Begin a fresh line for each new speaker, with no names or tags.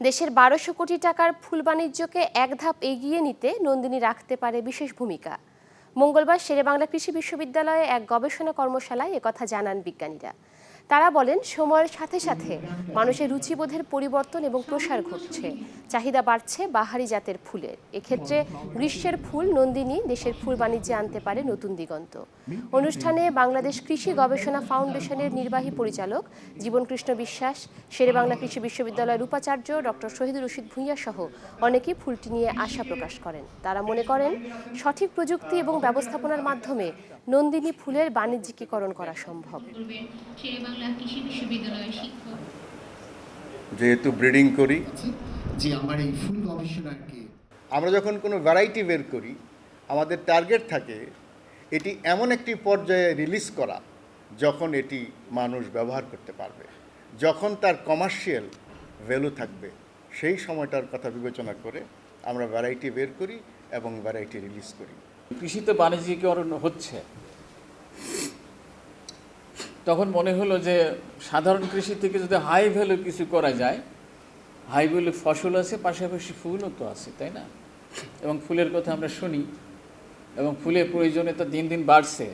দেশের বারোশো কোটি টাকার ফুল বাণিজ্যকে এক ধাপ এগিয়ে নিতে নন্দিনী রাখতে পারে বিশেষ ভূমিকা। মঙ্গলবার শেরেবাংলা কৃষি বিশ্ববিদ্যালয়ে এক গবেষণা কর্মশালায় কথা জানান বিজ্ঞানীরা। তারা বলেন, সময়ের সাথে সাথে মানুষের রুচিবোধের পরিবর্তন এবং প্রসার ঘটছে। চাহিদা বাড়ছে বাহারি জাতের ফুলের এক্ষেত্রে গ্রীষ্মের ফুল নন্দিনী দেশের ফুল বাণিজ্যে আনতে পারে নতুন দিগন্ত। অনুষ্ঠানে বাংলাদেশ কৃষি গবেষণা ফাউন্ডেশনের নির্বাহী পরিচালক জীবনকৃষ্ণ বিশ্বাস শেরেবাংলা কৃষি বিশ্ববিদ্যালয়ের উপাচার্য ডক্টর শহীদুর রশিদ ভূঁইয়া সহ অনেকেই ফুলটি নিয়ে আশা প্রকাশ করেন। তারা মনে করেন, সঠিক প্রযুক্তি এবং ব্যবস্থাপনার মাধ্যমে নন্দিনী ফুলের বাণিজ্যিকীকরণ করা সম্ভব।
করবেন কৃষি বিশ্ববিদ্যালয়ের শিক্ষক।
যেহেতু ব্রিডিং করি।
যে আমার এই ফুল গবেষণাকে
আমরা যখন কোনো ভ্যারাইটি বের করি আমাদের টার্গেট থাকে এটি এমন একটি পর্যায়ে রিলিজ করা যখন এটি মানুষ ব্যবহার করতে পারবে। যখন তার কমার্শিয়াল ভ্যালু থাকবে সেই সময়টার কথা বিবেচনা করে আমরা ভ্যারাইটি বের করি এবং ভ্যারাইটি রিলিজ করি।
কৃষিতে বাণিজ্যিকরণ হচ্ছে। তখন মনে হলো যে সাধারণ কৃষি থেকে যদি হাই ভ্যালু কিছু করা যায় হাই ভ্যালু ফসল আছে, পাশাপাশি ফুলও তো আছে, তাই না? এবং ফুলের কথা আমরা শুনি, এবং ফুলের প্রয়োজনীয়তা দিন দিন বাড়ছে।